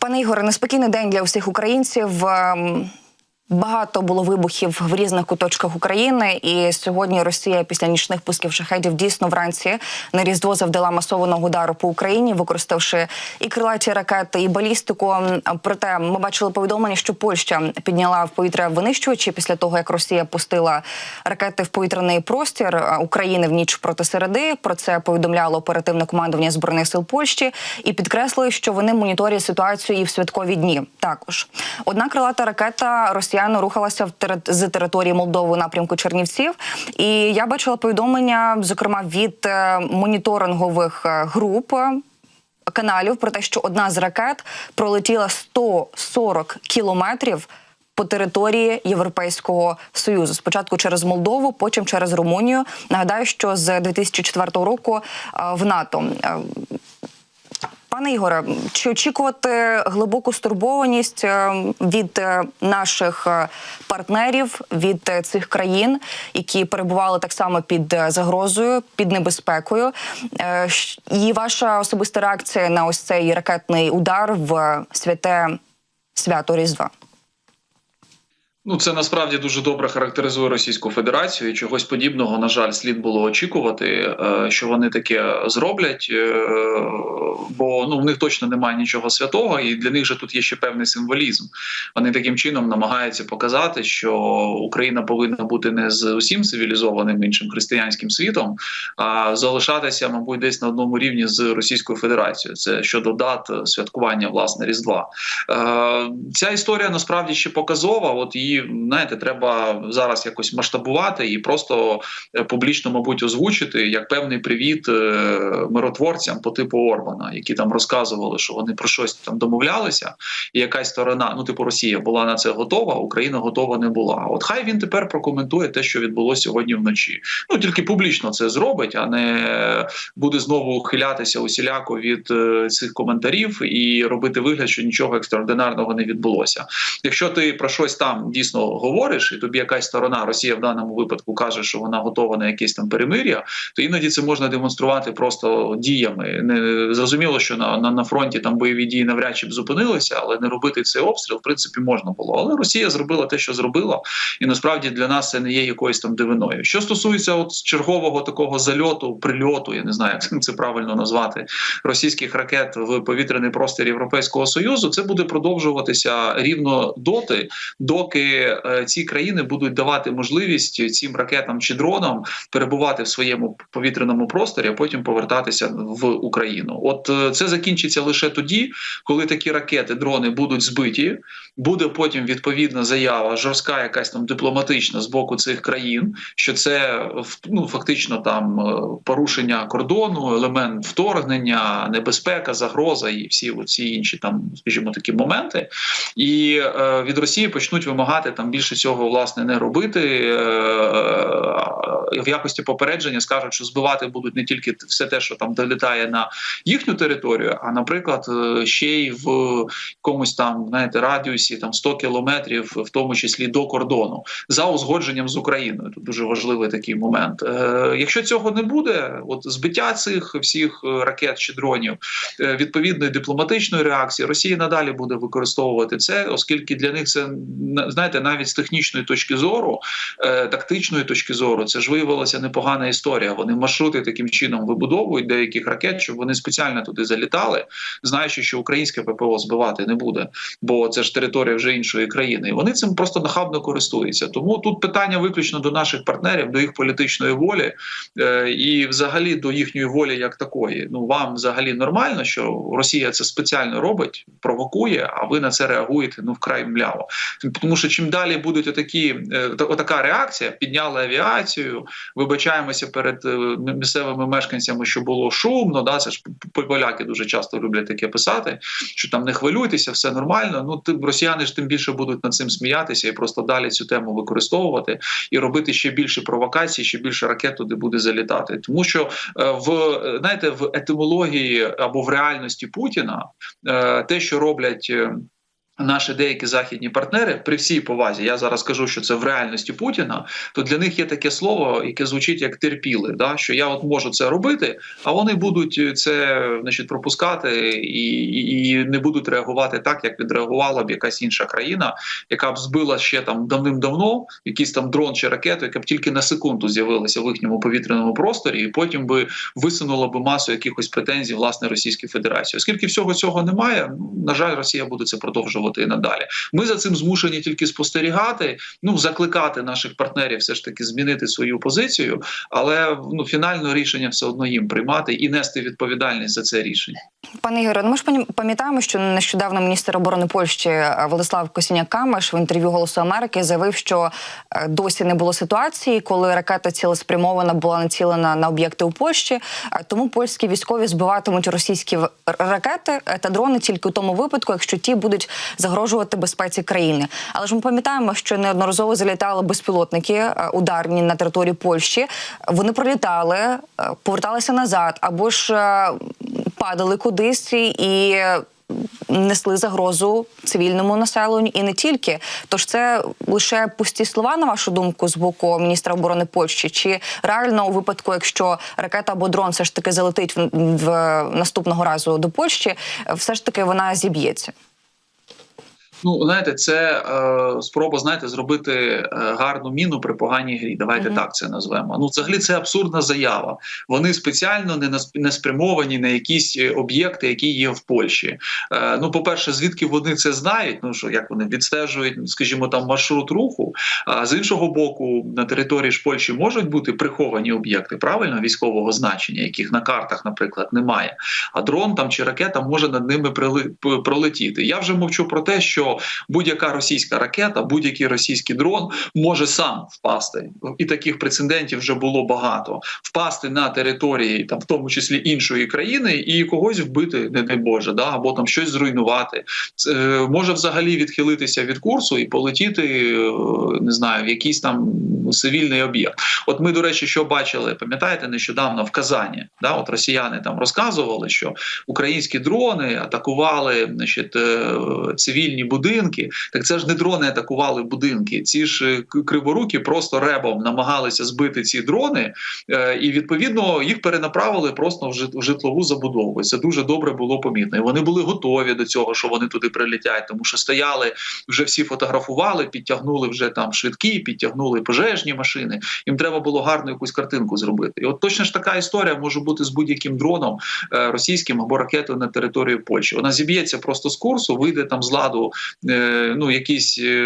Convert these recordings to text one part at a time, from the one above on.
Пане Ігоре, неспокійний день для усіх українців. Багато було вибухів в різних куточках України, і сьогодні Росія після нічних пусків шахедів дійсно вранці на різдво завдала масованого удару по Україні, використавши і крилаті ракети, і балістику. Проте ми бачили повідомлення, що Польща підняла в повітря винищувачі після того, як Росія пустила ракети в повітряний простір України в ніч проти середи. Про це повідомляло оперативне командування збройних сил Польщі і підкреслили, що вони моніторять ситуацію і в святкові дні. Також одна крилата ракета Росія росіяни рухалася в тери... з території Молдови у напрямку Чернівців. І я бачила повідомлення, зокрема від е, моніторингових е, груп. е, Каналів про те, що одна з ракет пролетіла 140 кілометрів по території Європейського союзу. Спочатку через Молдову, потім через Румунію. Нагадаю, що з 2004 року в НАТО. Пане Ігоре, чи очікувати глибоку стурбованість е, від е, наших е, партнерів від цих країн, які перебували так само під загрозою, під небезпекою? І ваша особиста реакція на ось цей ракетний удар в святе свято Різдва? Ну, це насправді дуже добре характеризує Російську Федерацію. і Чогось подібного, на жаль, слід було очікувати, е, що вони таке зроблять, е, бо ну в них точно немає нічого святого, і для них же тут є ще певний символізм. Вони таким чином намагаються показати, що Україна повинна бути не з усім цивілізованим іншим християнським світом, а залишатися, мабуть, десь на одному рівні з Російською Федерацією. Це щодо дат святкування власне Різдва. Е, Ця історія насправді ще показова. От її знаєте, треба зараз якось масштабувати і просто е, публічно, мабуть, озвучити як певний привіт е, миротворцям по типу Орбана, які там розказували, що вони про щось там домовлялися, і якась сторона, ну типу Росія, була на це готова, Україна готова не була. От хай він тепер прокоментує те, що відбулося сьогодні вночі. Ну тільки публічно це зробить, а не буде знову ухилятися усіляко від е, цих коментарів і робити вигляд, що нічого екстраординарного не відбулося. Якщо ти про щось там дійсно говориш, і тобі якась сторона Росія в даному випадку каже, що вона готова на якесь там перемир'я, то іноді це можна демонструвати просто діями. Не зрозуміло, що на, на, на фронті там бойові дії навряд чи б зупинилися, але не робити цей обстріл в принципі можна було. Але Росія зробила те, що зробила, і насправді для нас це не є якоюсь там дивиною. Що стосується от чергового такого зальоту, прильоту, я не знаю, як це правильно назвати, російських ракет в повітряний простір Європейського союзу, це буде продовжуватися рівно доти, доки е, ці країни будуть давати можливість цим ракетам чи дронам перебувати в своєму повітряному просторі, а потім повертатися в Україну. От е, це закінчиться лише тоді, коли такі ракети, дрони будуть збиті. Буде потім відповідна заява, жорстка, якась там дипломатична з боку цих країн, що це ну фактично там е, порушення кордону, елемент вторгнення, небезпека, загроза і всі ці інші там, скажімо, такі моменти. І е, від Росії почнуть вимагати там більше цього власне не робити. Е, е, в якості попередження скажуть, що збивати будуть не тільки все те, що там долітає на їхню територію, а наприклад, е, ще й в якомусь там знаєте радіусі там 100 кілометрів, в тому числі до кордону, за узгодженням з Україною. Тут дуже важливий такий момент. Е, якщо цього не буде, от збиття цих всіх е, ракет чи дронів, е, відповідної дипломатичної реакції, Росія надалі буде використовувати це, оскільки для них це на- знаєте, навіть з технічної точки зору, е, тактичної точки зору, це ж виявилася непогана історія. Вони маршрути таким чином вибудовують деяких ракет, щоб вони спеціально туди залітали, знаючи, що українське ППО збивати не буде, бо це ж територія вже іншої країни. І вони цим просто нахабно користуються. Тому тут питання виключно до наших партнерів, до їх політичної волі е, і, взагалі, до їхньої волі як такої. Ну вам взагалі нормально, що Росія це спеціально робить, провокує, а ви на це реагуєте ну вкрай мляво. Тому що чим далі будуть отакі, е, та- отака реакція, підняли авіацію, вибачаємося перед е, місцевими мешканцями, що було шумно. Да, це ж поляки дуже часто люблять таке писати, що там не хвилюйтеся, все нормально. Ну тим росіяни ж тим більше будуть над цим сміятися і просто далі цю тему використовувати і робити ще більше провокацій, ще більше ракет туди буде залітати. Тому що е, в знаєте, в етимології або в реальності Путіна те, що роблять. Наші деякі західні партнери при всій повазі, я зараз кажу, що це в реальності Путіна. То для них є таке слово, яке звучить як терпіли. Да? Що я от можу це робити, а вони будуть це значить пропускати і, і, не будуть реагувати так, як відреагувала б якась інша країна, яка б збила ще там давним-давно якийсь там дрон чи ракету, яка б тільки на секунду з'явилася в їхньому повітряному просторі, і потім би висунула би масу якихось претензій власне Російській Федерації. Оскільки всього цього немає, на жаль, Росія буде це продовжувати і надалі. Ми за цим змушені тільки спостерігати, ну закликати наших партнерів все ж таки змінити свою позицію, але ну фінальне рішення все одно їм приймати і нести відповідальність за це рішення. Пане Ігоре, ну ми ж пам'ятаємо, що нещодавно міністр оборони Польщі е, Владислав Косіняк Камеш в інтерв'ю Голосу Америки заявив, що е, досі не було ситуації, коли ракета цілеспрямована була націлена на об'єкти у Польщі. Е, Тому польські військові збиватимуть російські ракети та дрони тільки у тому випадку, якщо ті будуть загрожувати безпеці країни. Але ж ми пам'ятаємо, що неодноразово залітали безпілотники е, ударні на території Польщі. Вони пролітали, е, поверталися назад або ж е, падали кудись і. Несли загрозу цивільному населенню і не тільки. Тож це лише пусті слова, на вашу думку, з боку міністра оборони Польщі. Чи реально у випадку, якщо ракета або дрон все ж таки залетить в, в наступного разу до Польщі, все ж таки вона зіб'ється? Ну, знаєте, це е, спроба знаєте, зробити е, гарну міну при поганій грі. Давайте Мгм. так це назвемо. Ну, взагалі, це абсурдна заява. Вони спеціально не не спрямовані на якісь е, об'єкти, які є в Польщі. Е, ну, по-перше, звідки вони це знають? Ну що як вони відстежують, скажімо, там маршрут руху. А з іншого боку, на території ж Польщі можуть бути приховані об'єкти правильно військового значення, яких на картах, наприклад, немає. А дрон там чи ракета може над ними пролетіти. Я вже мовчу про те, що будь-яка російська ракета, будь-який російський дрон може сам впасти. І таких прецедентів вже було багато. Впасти на території, там в тому числі іншої країни, і когось вбити, не дай Боже, да або там щось зруйнувати. Це е, може взагалі відхилитися від курсу і полетіти, е, не знаю, в якийсь там цивільний об'єкт. От ми, до речі, що бачили, пам'ятаєте, нещодавно в Казані, да, от росіяни там розказували, що українські дрони атакували значить, е, цивільні будинки. Так це ж не дрони атакували будинки. Ці ж е, криворуки просто ребом намагалися збити ці дрони, е, і відповідно їх перенаправили просто в жит- в житлову забудову. Це дуже добре було помітно. І вони були готові до цього, що вони туди прилетять, тому що стояли вже всі фотографували, підтягнули вже там швидкі, підтягнули пожежні машини. Їм треба було гарну якусь картинку зробити. І от точно ж така історія може бути з будь-яким дроном е, російським або ракетою на території Польщі. Вона зіб'ється просто з курсу, вийде там з ладу ну якісь е,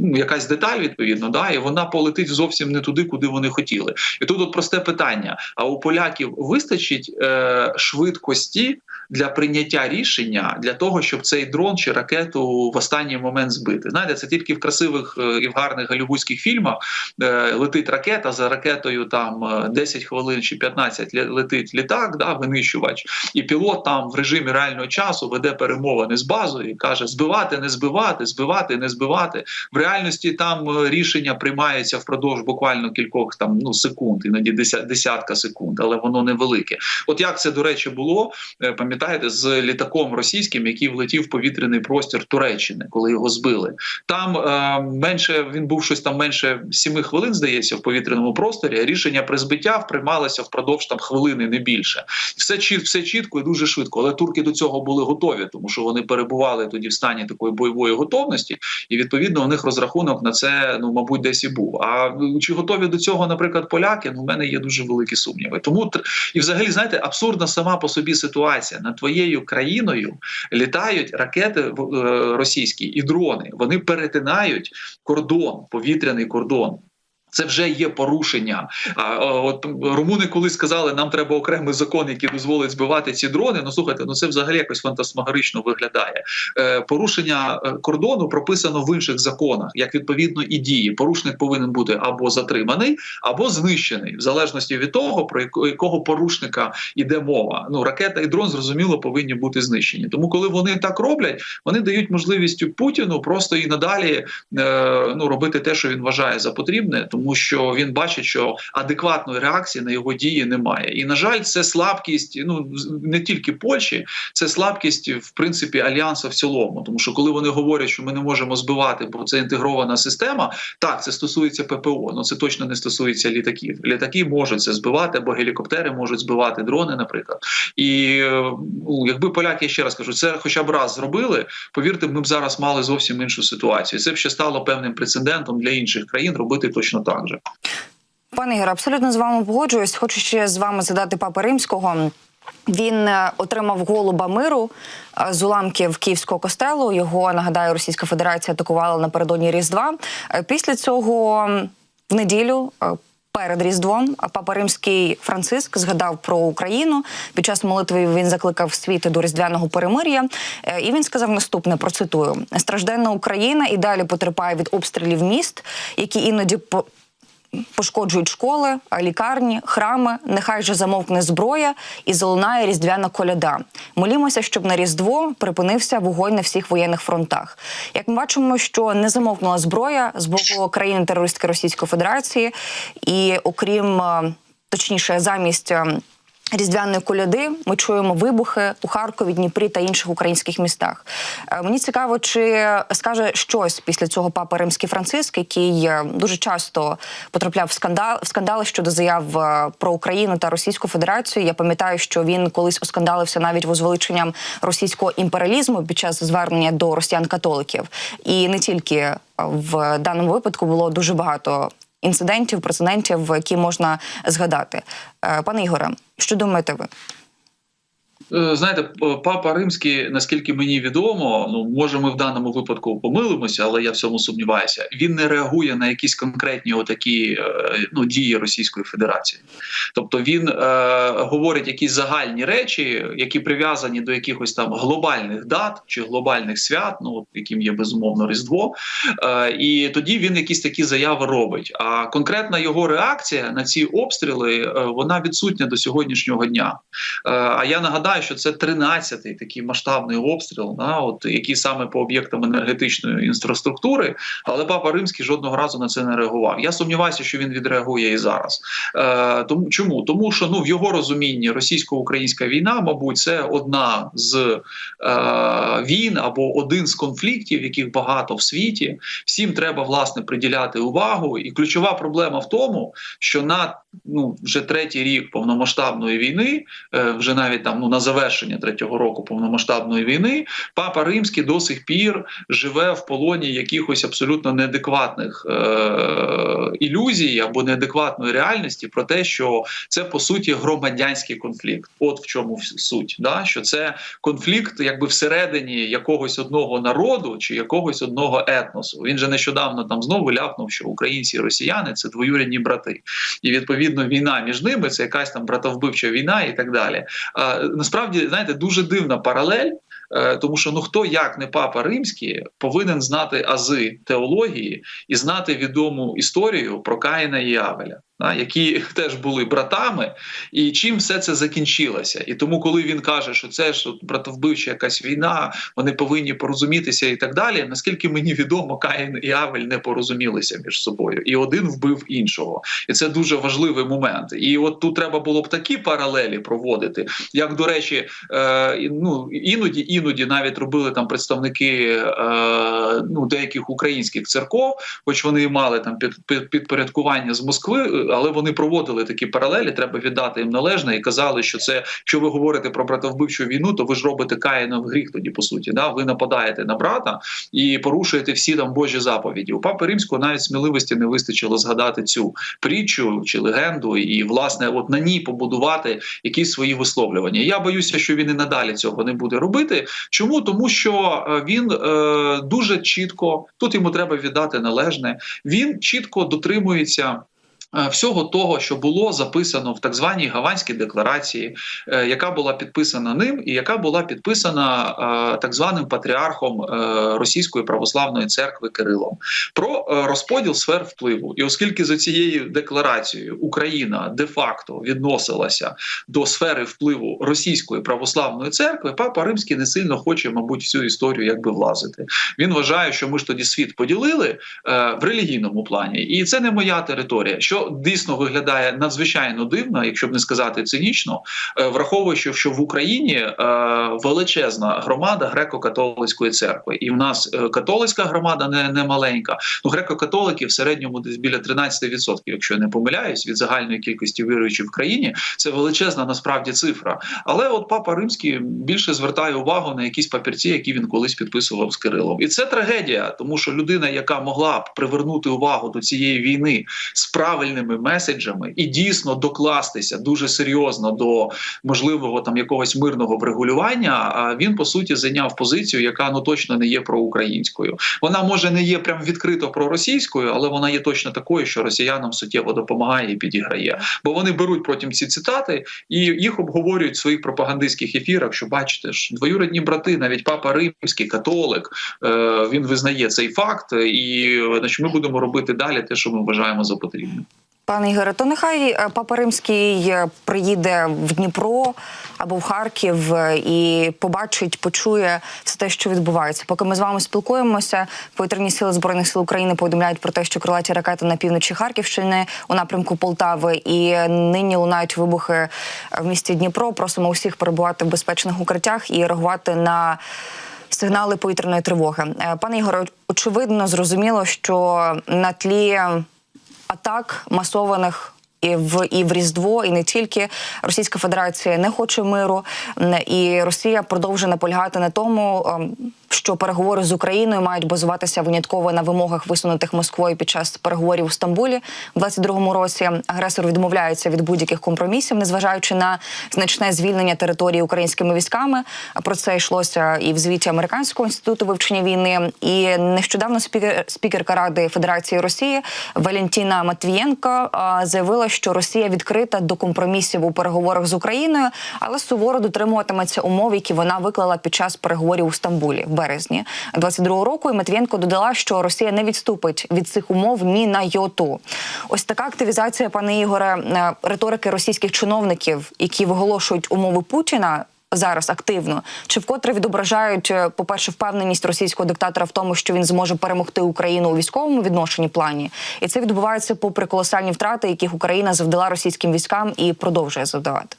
ну, якась деталь відповідно, да, і вона полетить зовсім не туди, куди вони хотіли. І тут от просте питання: а у поляків вистачить е, швидкості для прийняття рішення для того, щоб цей дрон чи ракету в останній момент збити? Знаєте, це тільки в красивих е, і в гарних голівудських фільмах е, летить ракета за ракетою там е, 10 хвилин чи 15 летить літак, да, винищувач, і пілот там в режимі реального часу веде перемовини з базою і каже: збивати, не збивати, збивати, не збивати. В реальності там е, рішення приймається впродовж буквально кількох там ну секунд, іноді деся- десятка секунд, але воно невелике. От як це до речі було, е, пам'ятаєте, з літаком російським, який влетів в повітряний простір Туреччини, коли його збили. Там е, менше він був щось там менше сіми хвилин, здається, в повітряному просторі. а Рішення про збиття приймалося впродовж там хвилини, не більше. Все чіт, все чітко і дуже швидко. Але турки до цього були готові, тому що вони перебували тоді в стані такої бойової готовності, і відповідно у них розрахунок на це, ну мабуть, десь і був. А чи готові до цього, наприклад, поляки? Ну, в мене є дуже великі сумніви. Тому і, взагалі, знаєте, абсурдна сама по собі ситуація над твоєю країною літають ракети е, російські і дрони. Вони перетинають кордон, повітряний кордон. Це вже є порушення. А от румуни колись сказали, нам треба окремий закон, який дозволить збивати ці дрони. Ну слухайте, ну це взагалі якось фантасмагорично виглядає. Е, порушення е, кордону прописано в інших законах, як відповідно і дії. Порушник повинен бути або затриманий, або знищений, в залежності від того, про якого порушника йде мова. Ну ракета і дрон зрозуміло повинні бути знищені. Тому, коли вони так роблять, вони дають можливість Путіну просто і надалі е, ну робити те, що він вважає за потрібне, тому що він бачить, що адекватної реакції на його дії немає. І на жаль, це слабкість. Ну не тільки Польщі, це слабкість в принципі альянсу в цілому. Тому що коли вони говорять, що ми не можемо збивати, бо це інтегрована система. Так, це стосується ППО, але це точно не стосується літаків. Літаки можуть це збивати, або гелікоптери можуть збивати дрони, наприклад. І ну, якби поляки ще раз кажу, це хоча б раз зробили. Повірте, ми б зараз мали зовсім іншу ситуацію. Це б ще стало певним прецедентом для інших країн робити точно так же. Пане Ігоре, абсолютно з вами погоджуюсь. Хочу ще з вами задати папи римського. Він е, отримав голуба миру е, з уламків Київського костелу. Його нагадаю, Російська Федерація атакувала напередодні Різдва. Е, Після цього в неділю. Перед Різдвом папа Римський Франциск згадав про Україну. Під час молитви він закликав світ до різдвяного перемир'я. І він сказав наступне: процитую: стражденна Україна і далі потерпає від обстрілів міст, які іноді пошкоджують школи, лікарні, храми. Нехай же замовкне зброя і залунає різдвяна коляда. Молімося, щоб на різдво припинився вогонь на всіх воєнних фронтах. Як ми бачимо, що не замовкнула зброя з боку країни терористки Російської Федерації, і окрім е, точніше, замість. Різдвяної коляди ми чуємо вибухи у Харкові, Дніпрі та інших українських містах. Е, Мені цікаво, чи скаже щось після цього папа Римський Франциск, який е, дуже часто потрапляв в скандал в скандали щодо заяв е, про Україну та Російську Федерацію. Я пам'ятаю, що він колись оскандалився навіть возвеличенням російського імперіалізму під час звернення до росіян-католиків, і не тільки в даному випадку було дуже багато інцидентів, прецедентів, які можна згадати. Е, Пане Ігоре, що думаєте ви? Е, Знаєте, папа римський, наскільки мені відомо, ну може ми в даному випадку помилимося, але я в цьому сумніваюся. Він не реагує на якісь конкретні отакі е, ну, дії Російської Федерації. Тобто він е, говорить якісь загальні речі, які прив'язані до якихось там глобальних дат чи глобальних свят, ну яким є безумовно Різдво. Е, і тоді він якісь такі заяви робить. А конкретна його реакція на ці обстріли е, вона відсутня до сьогоднішнього дня. Е, А я нагадаю, що це 13-й такий масштабний обстріл, да, от який саме по об'єктам енергетичної інфраструктури, але папа римський жодного разу на це не реагував. Я сумніваюся, що він відреагує і зараз. Е, тому чому? Тому що ну в його розумінні російсько-українська війна, мабуть, це одна з е, війн або один з конфліктів, яких багато в світі. Всім треба власне приділяти увагу. І ключова проблема в тому, що на ну вже третій рік повномасштабної війни, е, вже навіть там ну на завершення третього року повномасштабної війни, папа римський до сих пір живе в полоні якихось абсолютно неадекватних е- ілюзій або неадекватної реальності про те, що це по суті громадянський конфлікт. От в чому суть, да? що це конфлікт, якби всередині якогось одного народу чи якогось одного етносу. Він же нещодавно там знову ляпнув, що українці і росіяни це двоюрідні брати, і відповідно війна між ними це якась там братовбивча війна і так далі. Насправді, знаєте, дуже дивна паралель. е, Тому що ну хто як не папа римський повинен знати ази теології і знати відому історію про Каїна і Авеля, які теж були братами, і чим все це закінчилося. І тому, коли він каже, що це ж братовбивча якась війна, вони повинні порозумітися і так далі. Наскільки мені відомо, Каїн і Авель не порозумілися між собою, і один вбив іншого, і це дуже важливий момент. І от тут треба було б такі паралелі проводити, як до речі, е, ну іноді, іноді навіть робили там представники е, ну деяких українських церков, хоч вони мали там під, під підпорядкування з Москви, але вони проводили такі паралелі. Треба віддати їм належне і казали, що це, якщо ви говорите про братовбивчу війну, то ви ж робите каїнов гріх тоді, по суті. Да? Ви нападаєте на брата і порушуєте всі там Божі заповіді. У папи римського навіть сміливості не вистачило згадати цю притчу чи легенду, і власне, от на ній побудувати якісь свої висловлювання. Я боюся, що він і надалі цього не буде робити. Чому? Тому що е, він е, дуже чітко тут йому треба віддати належне. Він чітко дотримується всього того, що було записано в так званій Гаванській декларації, е, яка була підписана ним, і яка була підписана е, так званим патріархом е, Російської православної церкви Кирилом, про е, розподіл сфер впливу. І оскільки за цією декларацією Україна де-факто відносилася до сфери впливу Російської православної церкви, папа Римський не сильно хоче, мабуть, в цю історію якби влазити. Він вважає, що ми ж тоді світ поділили е, в релігійному плані, і це не моя територія. Що дійсно виглядає надзвичайно дивно, якщо б не сказати цинічно, е, враховуючи, що в Україні е, величезна громада греко-католицької церкви, і в нас е, католицька громада не, не маленька. Ну греко-католики в середньому десь біля 13%, якщо я не помиляюсь, від загальної кількості віруючих в країні. Це величезна насправді цифра. Але от папа римський більше звертає увагу на якісь папірці, які він колись підписував з Кирилом, і це трагедія, тому що людина, яка могла б привернути увагу до цієї війни з правильними меседжами і дійсно докластися дуже серйозно до можливого там якогось мирного врегулювання. Він по суті зайняв позицію, яка ну точно не є проукраїнською. Вона може не є прям відкрито проросійською, але вона є точно такою, що росіянам суттєво допомагає і підіграє. Бо вони беруть потім ці цитати і їх обговорюють в своїх пропагандистських ефірах. Що бачите ж, двоюродні брати, навіть папа римський католик, е, він визнає цей факт, і значить, ми будемо робити далі те, що ми вважаємо за потрібне. Пане Ігоре, то нехай е, папа Римський е, приїде в Дніпро або в Харків е, і побачить, почує все те, що відбувається. Поки ми з вами спілкуємося, повітряні сили збройних сил України повідомляють про те, що крилаті ракети на півночі Харківщини у напрямку Полтави, і нині лунають вибухи в місті Дніпро. Просимо усіх перебувати в безпечних укриттях і реагувати на. Сигнали повітряної тривоги, пане Ігоре, очевидно, зрозуміло, що на тлі атак масованих. І в і в Різдво, і не тільки Російська Федерація не хоче миру, і Росія продовжує наполягати на тому, ем, що переговори з Україною мають базуватися винятково на вимогах, висунутих Москвою під час переговорів у Стамбулі в 22-му році. Агресор відмовляється від будь-яких компромісів, незважаючи на значне звільнення території українськими військами. Про це йшлося і в звіті Американського інституту вивчення війни. І нещодавно спікер, спікерка Ради Федерації Росії Валентіна Матвієнко а, що Росія відкрита до компромісів у переговорах з Україною, але суворо дотримуватиметься умов, які вона виклала під час переговорів у Стамбулі в березні 22-го року. І Матвієнко додала, що Росія не відступить від цих умов ні на йоту. Ось така активізація, пане Ігоре, е, риторики російських чиновників, які виголошують умови Путіна. Зараз активно чи вкотре відображають, е, по-перше, впевненість російського диктатора в тому, що він зможе перемогти Україну у військовому відношенні плані, і це відбувається попри колосальні втрати, яких Україна завдала російським військам і продовжує завдавати.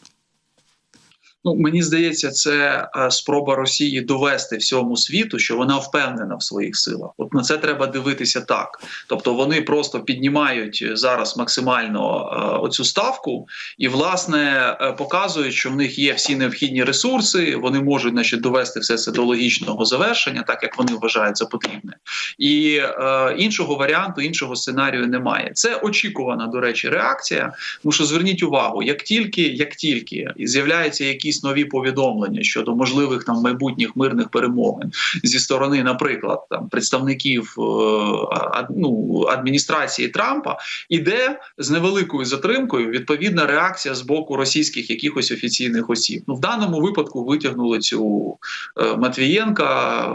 Ну мені здається, це е, спроба Росії довести всьому світу, що вона впевнена в своїх силах. От на це треба дивитися так. Тобто вони просто піднімають зараз максимально е, оцю ставку, і власне е, показують, що в них є всі необхідні ресурси. Вони можуть значить, довести все це до логічного завершення, так як вони вважають за потрібне. І е, іншого варіанту, іншого сценарію немає. Це очікувана, до речі, реакція. Тому що зверніть увагу, як тільки як тільки з'являються якісь нові повідомлення щодо можливих там майбутніх мирних перемовин зі сторони, наприклад, там представників е, ну, адміністрації Трампа, іде з невеликою затримкою відповідна реакція з боку російських якихось офіційних осіб. Ну в даному випадку витягнули цю е, Матвієнка,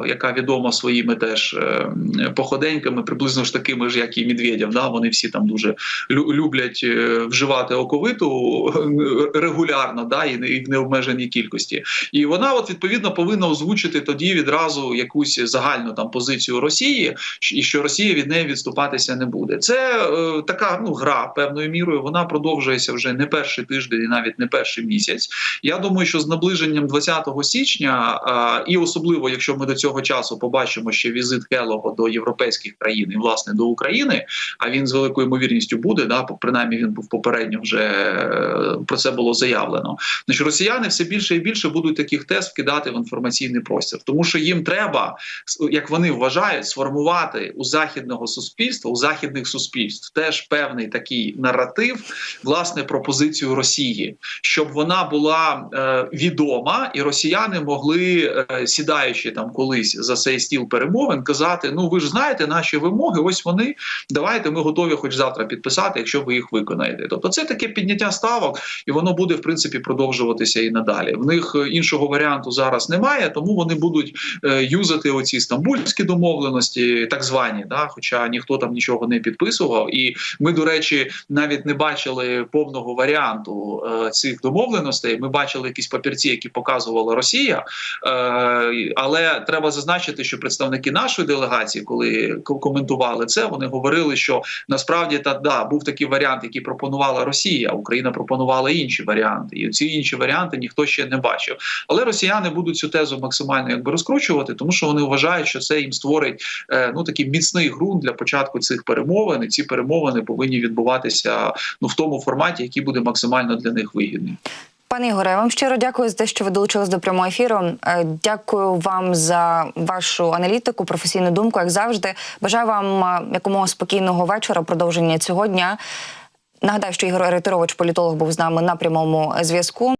яка відома своїми теж е, походеньками, приблизно ж такими ж, як і Медведєв. Да? Вони всі там дуже люблять вживати оковиту регулярно, да, і не- в необмеженій кількості. І вона, от відповідно, повинна озвучити тоді відразу якусь загальну там позицію Росії, і що Росія від неї відступатися не буде. Це е, така ну гра певною мірою. Вона продовжується вже не перший тиждень, і навіть не перший місяць. Я думаю, що з наближенням 20 січня, е, і особливо, якщо ми до цього часу побачимо ще візит Келого до європейських країн і власне до України, а він з великою ймовірністю буде, да, принаймні він був попередньо вже е, про це було заявлено. Значить, росіяни все більше і більше будуть таких тез вкидати в інформаційний простір, тому що їм треба, як вони вважають, сформувати у західного суспільства, у західних суспільств теж певний такий наратив, власне, про позицію Росії, щоб вона була е, відома, і росіяни могли, е, сідаючи там колись за цей стіл перемовин, казати: Ну ви ж знаєте наші вимоги, ось вони. Давайте ми готові, хоч завтра підписати, якщо ви їх виконаєте. Тобто, це таке підняття ставок, і воно буде в принципі продовжуватися і надалі. В них е, іншого варіанту зараз немає, тому вони будуть е, юзати оці стамбульські домовленості, так звані, да, хоча ніхто там нічого не підписував. І ми, до речі, навіть не бачили повного варіанту е, цих домовленостей. Ми бачили якісь папірці, які показувала Росія. Але треба зазначити, що представники нашої делегації, коли ко- коментували це, вони говорили, що насправді та да був такий варіант, який пропонувала Росія. Україна пропонувала інші варіанти, і ці інші варіанти ніхто ще не бачив. Але росіяни будуть цю тезу максимально якби розкручувати, тому що вони вважають, що це їм створить е, ну такий міцний ґрунт для початку цих перемовин. І ці перемовини повинні відбуватися ну в тому форматі, який буде максимально для них вигідний. Пане Ігоре, я вам щиро дякую за те, що ви долучились до прямого ефіру. Е, Дякую вам за вашу аналітику, професійну думку, як завжди. Бажаю вам е, якомога спокійного вечора, продовження цього дня. Нагадаю, що Ігор Ретирович, політолог, був з нами на прямому зв'язку.